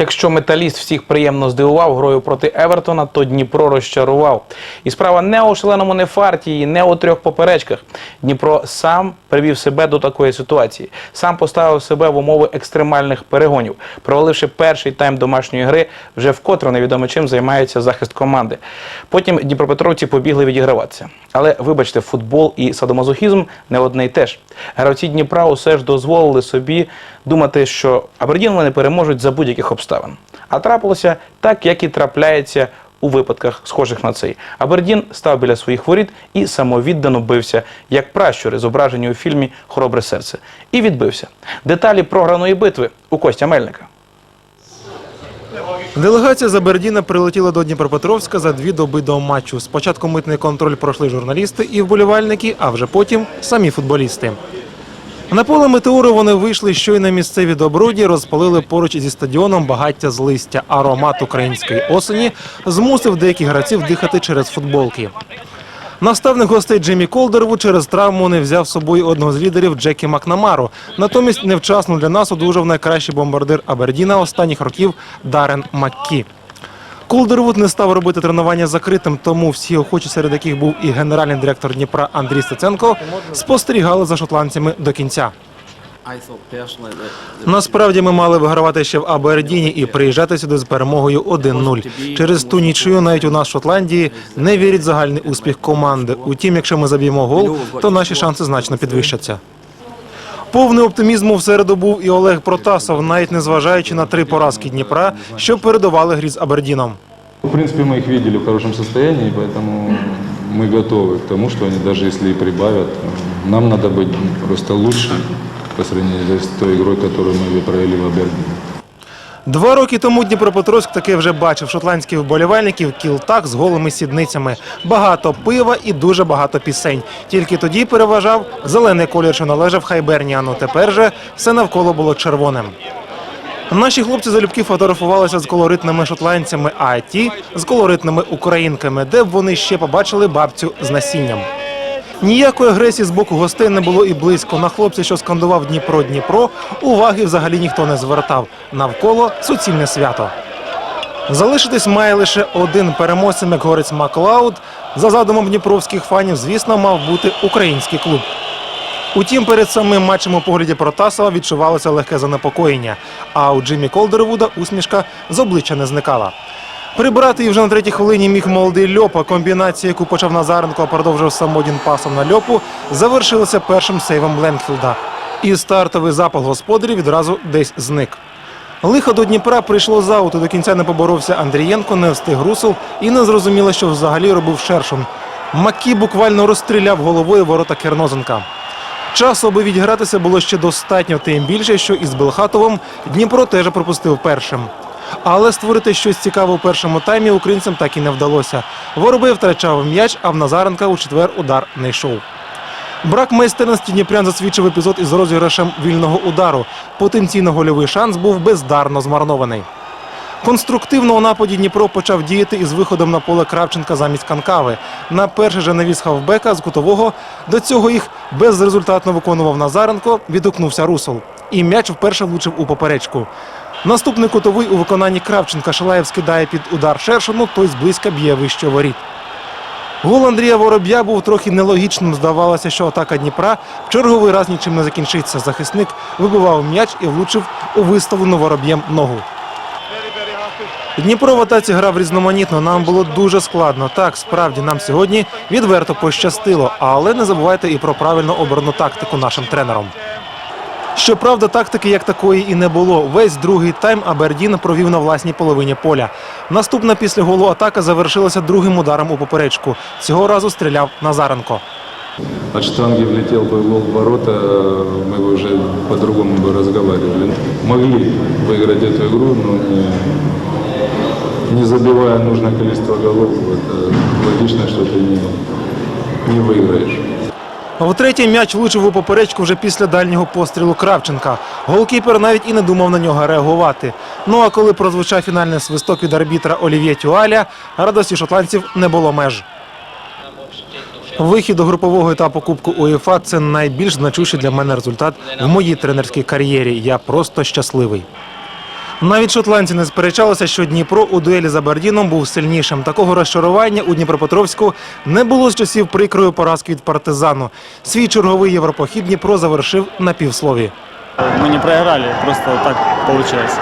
Якщо металіст всіх приємно здивував грою проти Евертона, то Дніпро розчарував. І справа не у шаленому нефартії, не у трьох поперечках. Дніпро сам привів себе до такої ситуації, сам поставив себе в умови екстремальних перегонів, проваливши перший тайм домашньої гри, вже вкотре невідомо чим займається захист команди. Потім дніпропетровці побігли відіграватися. Але вибачте, футбол і садомазохізм не одне й те ж. Гравці Дніпра усе ж дозволили собі думати, що Абердін вони переможуть за будь-яких обставин. А трапилося так, як і трапляється у випадках, схожих на цей. Абердін став біля своїх воріт і самовіддано бився, як пращури, зображені у фільмі Хоробре серце. І відбився. Деталі програної битви у Костя Мельника. Делегація з Абердіна прилетіла до Дніпропетровська за дві доби до матчу. Спочатку митний контроль пройшли журналісти і вболівальники, а вже потім самі футболісти. На поле метеору вони вийшли щойно місцеві добруді, розпалили поруч зі стадіоном багаття з листя. Аромат української осені змусив деяких гравців дихати через футболки. Наставник гостей Джиммі Колдерву через травму не взяв з собою одного з лідерів Джекі Макнамару. Натомість невчасно для нас одужав найкращий бомбардир Абердіна останніх років Дарен Маккі. Колдервуд не став робити тренування закритим, тому всі охочі, серед яких був і генеральний директор Дніпра Андрій Стеценко, спостерігали за шотландцями до кінця. Насправді ми мали вигравати ще в Абердіні і приїжджати сюди з перемогою 1-0. Через ту нічию навіть у нас в Шотландії не вірять в загальний успіх команди. Утім, якщо ми заб'ємо гол, то наші шанси значно підвищаться. Повний оптимізму в середу був і Олег Протасов, навіть не зважаючи на три поразки Дніпра, що передавали грі з Абердіном. В принципе, мы их видели в хорошем состоянии, поэтому мы готовы к тому, что они даже если и прибавят, нам надо быть просто лучше по сравнению с той игрой, которую мы провели в Абердине. Два роки тому Дніпропетровськ таки вже бачив шотландських вболівальників кілтак з голими сідницями, багато пива і дуже багато пісень. Тільки тоді переважав зелений колір, що належав Хайберніану. Тепер же все навколо було червоним. Наші хлопці залюбки фотографувалися з колоритними шотландцями, а ті з колоритними українками, де б вони ще побачили бабцю з насінням. Ніякої агресії з боку гостей не було і близько. На хлопця, що скандував Дніпро Дніпро, уваги взагалі ніхто не звертав. Навколо суцільне свято. Залишитись має лише один переможцем, як говорить Маклауд. За задумом дніпровських фанів, звісно, мав бути український клуб. Утім, перед самим матчем у погляді Протасова відчувалося легке занепокоєння. А у Джиммі Колдервуда усмішка з обличчя не зникала. Прибрати її вже на третій хвилині міг молодий Льопа. Комбінація, яку почав Назаренко, а продовжив самодін пасом на Льопу, завершилася першим сейвом Ленфілда. І стартовий запал господарів відразу десь зник. Лихо до Дніпра прийшло з ауту. До кінця не поборовся Андрієнко, не встиг Русул і не зрозуміло, що взагалі робив Шершун. Макі буквально розстріляв головою ворота Кернозенка. Часу, аби відгратися, було ще достатньо, тим більше, що із Белхатовим Дніпро теж пропустив першим. Але створити щось цікаве у першому таймі українцям так і не вдалося. Воробей втрачав м'яч, а в Назаренка у четвер удар не йшов. Брак майстерності Дніпрян засвідчив епізод із розіграшем вільного удару. Потенційно гольовий шанс був бездарно змарнований. Конструктивно у нападі Дніпро почав діяти із виходом на поле Кравченка замість Канкави. На перший же навіс хавбека з кутового. До цього їх безрезультатно виконував Назаренко, відгукнувся Русол. І м'яч вперше влучив у поперечку. Наступний кутовий у виконанні Кравченка Шалаєв скидає під удар Шершину, той зблизька б'є вище воріт. Гол Андрія Вороб'я був трохи нелогічним. Здавалося, що атака Дніпра в черговий раз нічим не закінчиться. Захисник вибивав м'яч і влучив у виставлену вороб'єм ногу. Дніпро в атаці грав різноманітно. Нам було дуже складно. Так, справді нам сьогодні відверто пощастило, але не забувайте і про правильно обрану тактику нашим тренером. Щоправда, тактики як такої і не було. Весь другий тайм Абердін провів на власній половині поля. Наступна після голу атака завершилася другим ударом у поперечку. Цього разу стріляв Назаренко. От штанги влетел бы гол в ворота, мы бы уже по-другому бы разговаривали. Могли выиграть эту игру, но не, не забивая нужное количество голов, это логично, что ты не, не выиграешь. Втретє м'яч влучив у поперечку вже після дальнього пострілу Кравченка. Голкіпер навіть і не думав на нього реагувати. Ну а коли прозвучав фінальний свисток від арбітра Олів'є Тюаля, радості шотландців не було меж. Вихід до групового етапу Кубку УЄФА – це найбільш значущий для мене результат в моїй тренерській кар'єрі. Я просто щасливий. Навіть шотландці не сперечалися, що Дніпро у дуелі за Бердіном був сильнішим. Такого розчарування у Дніпропетровську не було з часів прикрою поразки від партизану. Свій черговий європохід Дніпро завершив на півслові. Ми не програли, просто так получилось.